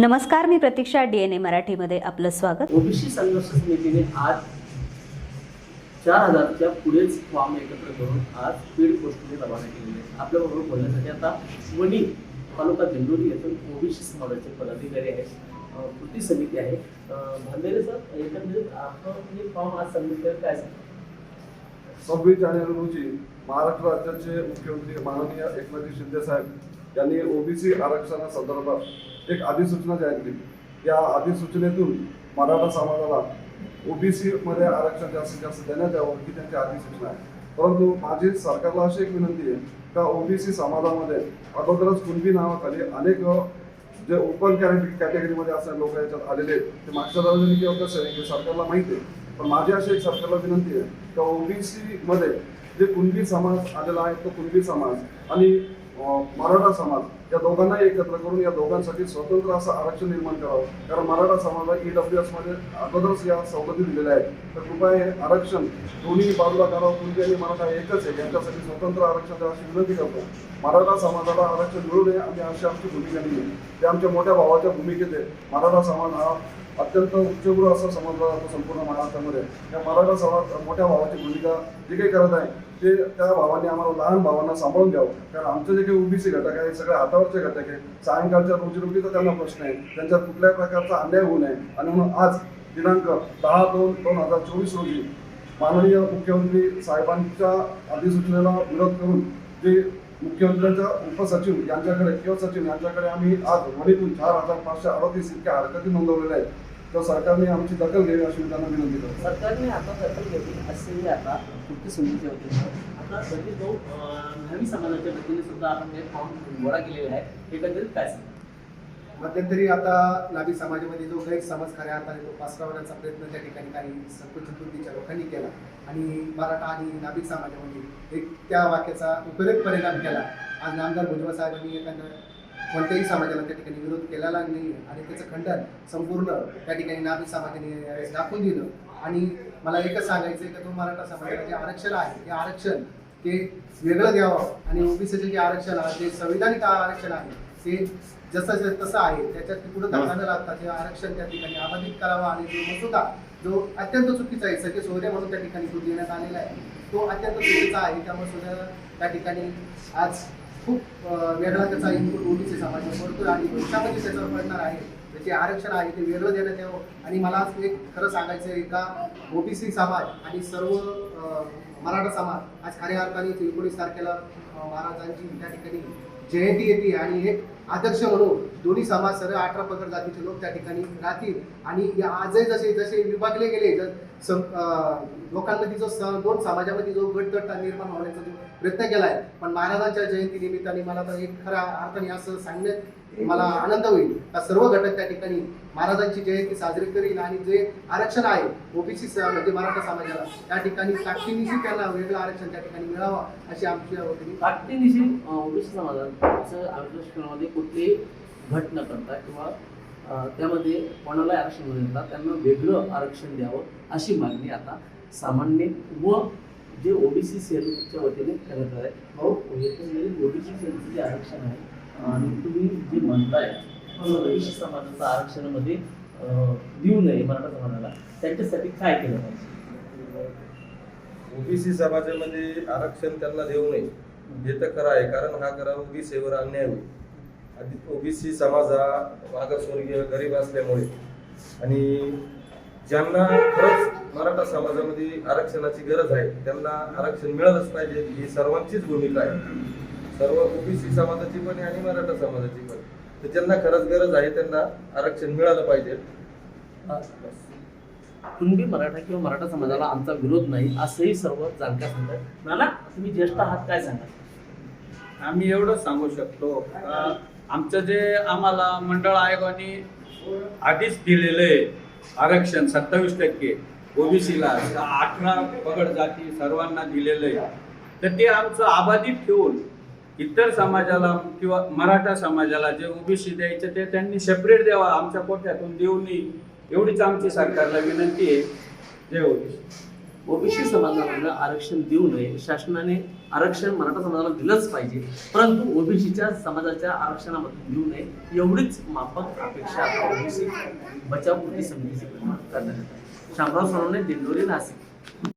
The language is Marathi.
नमस्कार मी प्रतीक्षा डी एन ए मराठीमध्ये आपलं स्वागत. ओबीसी संघर्ष समितीने आज चार हजारच्या पुढेच फॉर्म एकत्र करून आज स्पीड पोस्टने रवाना केलेले आहेत. आपल्याबरोबर बोलण्यासाठी आता वणी तालुका दिंडोरी येथून ओबीसी समाजाचे पदाधिकारी आहेत. कृती समिती आहे. भांदेरे सर एकंदरीत आपण हे फॉर्म आज सबमिट केलं काय सव्वीस जानेवारी रोजी महाराष्ट्र राज्याचे मुख्यमंत्री माननीय एकनाथ शिंदे साहेब यांनी ओबीसी आरक्षणासंदर्भात एक अधिसूचना जाहीर केली. या अधिसूचनेतून मराठा समाजाला ओबीसी मध्ये आरक्षण जास्तीत जास्त देण्यात यावं ही त्यांची अधिसूचना आहे. परंतु माझी सरकारला अशी एक विनंती आहे का ओबीसी समाजामध्ये अगोदरच कुणबी नावाखाली अनेक जे ओपन कॅटेगरीमध्ये असणारे लोक याच्यात आलेले आहेत ते मागच्या दरम्यान किंवा कसं आहे हे सरकारला माहिती आहे. पण माझी अशी एक सरकारला विनंती आहे का ओबीसीमध्ये जे कुणबी समाज आलेला आहे तो कुणबी समाज आणि मराठा समाज या दोघांना एकत्र करून या दोघांसाठी स्वतंत्र असं आरक्षण निर्माण करावं. कारण मराठा समाजाला ई डब्ल्यू एसमध्ये अगोदरच या सवलती दिलेल्या आहेत. तर कृपया हे आरक्षण दोन्ही बाजूला करावं. कुणबी आणि मराठा एकच आहे. यांच्यासाठी स्वतंत्र आरक्षण अशी विनंती करतो. मराठा समाजाला आरक्षण मिळू नये आणि अशी आमची भूमिका नाही आहे ते आमच्या मोठ्या भावाच्या भूमिकेत आहे. मराठा समाज हा अत्यंत उच्चगुरु असं समजला जातो संपूर्ण महाराष्ट्रामध्ये या मराठा समाज मोठ्या भावाची भूमिका जे काही करत आहे ते त्या भावाने आम्हाला लहान भावांना सांभाळून घ्यावं. कारण आमचे जे काही ओबीसी घटक आहे हे सगळे हातावरचे घटक आहे. सायंकाळच्या रोजीरोटीचा त्यांना प्रश्न आहे. त्यांच्यात कुठल्याही प्रकारचा अन्याय होऊ नये. आणि म्हणून आज दिनांक दहा दोन दोन हजार चोवीस रोजी माननीय मुख्यमंत्री साहेबांच्या अधिसूचनेला विरोध करून जे मुख्यमंत्र्यांच्या उपसचिव यांच्याकडे किंवा सचिव यांच्याकडे आम्ही आज वणीतून चार हजार पाचशे अडतीस इतक्या हरकती नोंदवलेल्या आहेत. तर सरकारने आमची दखल घ्यावी अशी मी त्यांना विनंती करतो सरकारने आता दखल घेतली असेही आता. कृती समितीच्या वतीनं आता सगळे जो अं, न्हावी समाजाच्या वतीने सुद्धा आपण हे फॉर्म गोळा केलेले आहे. एकंदरीत काय मध्यंतरी आता नाभिक समाजामध्ये जो गैरसमज खऱ्या अर्थाने तो पसरवण्याचा प्रयत्न त्या ठिकाणी काही संकुचित बुद्धीच्या लोकांनी केला. आणि मराठा आणि नाभिक समाजामध्ये एक त्या वाक्याचा विपरीत परिणाम केला. आज नामदार भुजबळ साहेबांनी एखाद्या कोणत्याही समाजाला त्या ठिकाणी विरोध केलेला नाही आणि त्याचं खंडन संपूर्ण त्या ठिकाणी नाभिक समाजाने दाखवून दिलं. आणि मला एकच सांगायचं आहे की तो मराठा समाजाला जे आरक्षण आहे ते आरक्षण ते वेगळं द्यावं. आणि ओबीसीचं जे आरक्षण आहे ते संविधानिक आरक्षण आहे ते जसं तसं आहे त्याच्यात पुढे धक्का न लागता ते आरक्षण त्या ठिकाणी अबाधित करावा. आणि जो मसुदा जो अत्यंत चुकीचा आहे सगळे सोयरे म्हणून त्या ठिकाणी तो देण्यात आलेला आहे तो अत्यंत चुकीचा आहे. त्या मसुदा त्या ठिकाणी आज खूप वेगळा त्याचा इनपुट ओबीसी समाजात पडतो आणि भविष्यामध्ये त्याच्यावर पडणार आहे. म्हणजे त्याचे आरक्षण आहे ते वेगळं देण्यात यावं. आणि मला एक खरं सांगायचं आहे का ओबीसी समाज आणि सर्व मराठा समाज आज खऱ्या अर्थाने एकोणीस तारखेला महाराजांची त्या ठिकाणी जयंती येते आणि एक आदर्श म्हणून दोन्ही समाज सर्व अठरा पगड जातीचे लोक त्या ठिकाणी राहतील. आणि या आजही जसे जसे विभागले गेले ज- सम- लोकांमध्ये जो स- दोन समाजामध्ये जो गटतट निर्माण होण्याचा जो प्रयत्न केलाय पण महाराजांच्या जयंती निमित्ताने मला तर एक खरा अर्थाने असं सांगण्यात मला आनंद होईल. का सर्व घटक त्या ठिकाणी महाराजांची जयंती साजरी करील आणि जे आरक्षण आहे ओबीसी म्हणजे मराठा समाजाला त्या ठिकाणी ताकदीनिशी त्यांना वेगळं आरक्षण त्या ठिकाणी मिळावं अशी आमची वतीने ताकदीनिशी ओबीसी समाजाचं आरक्षणामध्ये कुठलीही घट न करता किंवा त्यामध्ये कोणाला आरक्षण न देता त्यांना वेगळं आरक्षण द्यावं अशी मागणी आता सामान्य व जे ओबीसी सेलच्या वतीने करत आहे. भाऊ ओबीसी सेलचं जे आरक्षण आहे. आणि तुम्ही जे म्हणताय ओबीसी समाजाचं आरक्षणामध्ये देऊ नये मराठा समाजाला त्यांच्यासाठी काय केलं पाहिजे? ओबीसी समाजामध्ये आरक्षण त्यांना देऊ नये. हे तर खरं आहे कारण हा करा ओबीसीवर अन्याय होईल. आधी ओबीसी समाज हा मागासवर्गीय गरीब असल्यामुळे. आणि ज्यांना खरंच मराठा समाजामध्ये आरक्षणाची गरज आहे त्यांना आरक्षण मिळालंच पाहिजे ही सर्वांचीच भूमिका आहे. सर्व ओबीसी समाजाची पण आहे आणि मराठा समाजाची पण. तर ज्यांना खरंच गरज आहे त्यांना आरक्षण मिळालं पाहिजे. कुणबी मराठा किंवा मराठा समाजाला आमचा विरोध नाही असंही सर्व जाणकार सांगतात. नाना तुम्ही ज्येष्ठ आहात काय सांगा? आम्ही एवढंच सांगू शकतो. का आमचं जे आम्हाला मंडळ आयोगाने आधीच दिलेलं आहे आरक्षण सत्तावीस टक्के ओबीसीला अठरा पगड जाती सर्वांना दिलेलं आहे. तर ते आमचं अबाधित ठेवून इतर समाजाला किंवा मराठा समाजाला जे ओबीसी द्यायचं ते त्यांनी सेपरेट द्यावा. आमच्या कोठ्यातून देऊ नये. एवढीच आमची सरकारला विनंती आहे. जय ओबीसी. ओबीसी समाजाला आरक्षण देऊ नये. शासनाने आरक्षण मराठा समाजाला दिलंच पाहिजे. परंतु ओबीसीच्या समाजाच्या आरक्षणामध्ये देऊ नये. एवढीच माफक अपेक्षा आता ओबीसी बचाव कृती समितीची करण्यात येत शामराव सोनवणे दिंडोरी नाशिक.